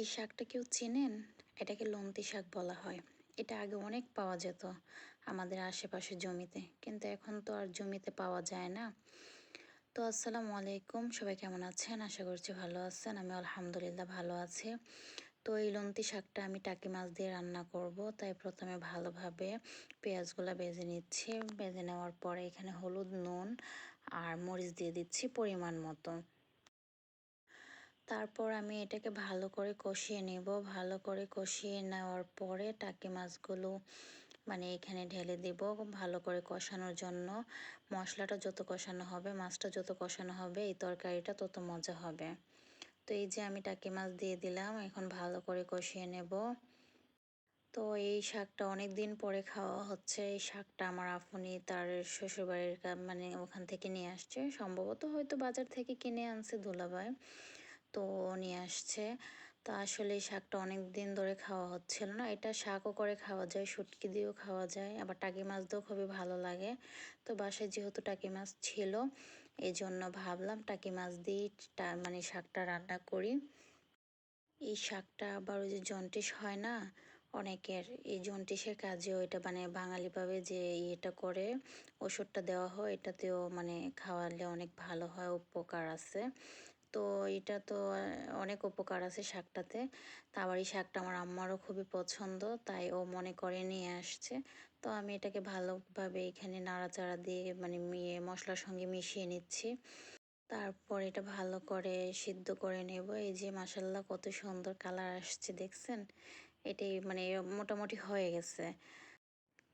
এই শাকটা কেউ চেনেন? এটাকে লন্তি শাক বলা হয়। এটা আগে অনেক পাওয়া যেত আমাদের আশেপাশে জমিতে, কিন্তু এখন তো আর জমিতে পাওয়া যায় না। তো আসসালামু আলাইকুম, সবাই কেমন আছেন? আশা করছি ভালো আছেন, আমি আলহামদুলিল্লাহ ভালো আছি। তো এই লন্তি শাকটা আমি টাকি মাছ দিয়ে রান্না করব, তাই প্রথমে ভালোভাবে পেঁয়াজগুলো বেজে নিচ্ছি। বেজে নেওয়ার পরে এখানে হলুদ, নুন আর মরিচ দিয়ে দিচ্ছি পরিমাণ মতো। তারপর আমি এটাকে ভালো করে কষিয়ে নেব। ভালো করে কষিয়ে নেওয়ার পরে টাকি মাছগুলো মানে এখানে ঢেলে দেব ভালো করে কষানোর জন্য। মশলাটা যত কষানো হবে, মাছটা যত কষানো হবে, এই তরকারিটা তত মজা হবে। তো এই যে আমি টাকি মাছ দিয়ে দিলাম, এখন ভালো করে কষিয়ে নেব। তো এই শাকটা অনেক দিন পরে খাওয়া হচ্ছে। এই শাকটা আমার আফুনি তার শ্বশুরবাড়ির মানে ওখান থেকে নিয়ে আসছে। সম্ভবত হয়তো বাজার থেকে কিনে আনছে দুলাভাই। তো নিয়ে আসছে। তো আসলে এই শাকটা অনেক দিন ধরে খাওয়া হচ্ছিল না। এটা শাকও করে খাওয়া যায়, শুটকি দিয়েও খাওয়া যায়, আবার টাকি মাছ দিয়েও খুবই ভালো লাগে। তো বাসায় যেহেতু টাকি মাছ ছিল এই জন্য ভাবলাম টাকি মাছ দিয়ে মানে শাকটা রান্না করি। এই শাকটা আবার ওই যে জন্টিস হয় না, অনেকের, এই জন্টিসের কাজেও এটা মানে বাঙালিভাবে যে ইয়েটা করে, ওষুধটা দেওয়া হয়, এটাতেও মানে খাওয়ালে অনেক ভালো হয়, উপকার আছে। তো এটা তো অনেক উপকার আছে শাকটাতে। তা আবার এই শাকটা আমার আম্মারও খুবই পছন্দ, তাই ও মনে করে নিয়ে আসছে। তো আমি এটাকে ভালোভাবে এখানে নাড়াচাড়া দিয়ে মানে মিয়ে মশলার সঙ্গে মিশিয়ে নিচ্ছি। তারপর এটা ভালো করে সিদ্ধ করে নেব। এই যে মাসাল্লাহ কত সুন্দর কালার আসছে, দেখছেন? এটাই মানে মোটামুটি হয়ে গেছে।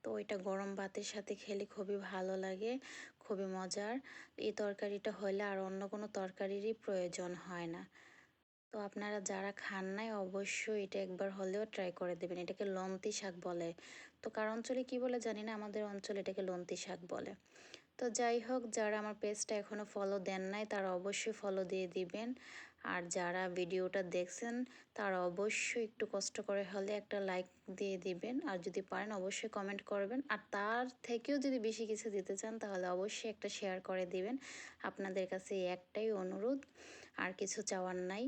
তো এটা গরম ভাতের সাথে খেলে খুবই ভালো লাগে, খুবই মজার। এই তরকারিটা হলে আর অন্য কোনো তরকারিরই প্রয়োজন হয় না। তো আপনারা যারা খান নাই, অবশ্যই এটা একবার হলেও ট্রাই করে দেবেন। এটাকে লন্তি শাক বলে। তো কার অঞ্চলে কি বলে জানি না, আমাদের অঞ্চলে এটাকে লন্তি শাক বলে। তো যাই হোক, যারা আমার পেজটা এখনও ফলো দেন নাই, তারা অবশ্যই ফলো দিয়ে দিবেন। আর যারা ভিডিওটা দেখছেন, তারা অবশ্যই একটু কষ্ট করে হলে একটা লাইক দিয়ে দিবেন। আর যদি পারেন, অবশ্যই কমেন্ট করবেন। আর তার থেকেও যদি বেশি কিছু দিতে চান, তাহলে অবশ্যই একটা শেয়ার করে দিবেন। আপনাদের কাছে একটাই অনুরোধ। আর কিছু চাওয়ার নাই।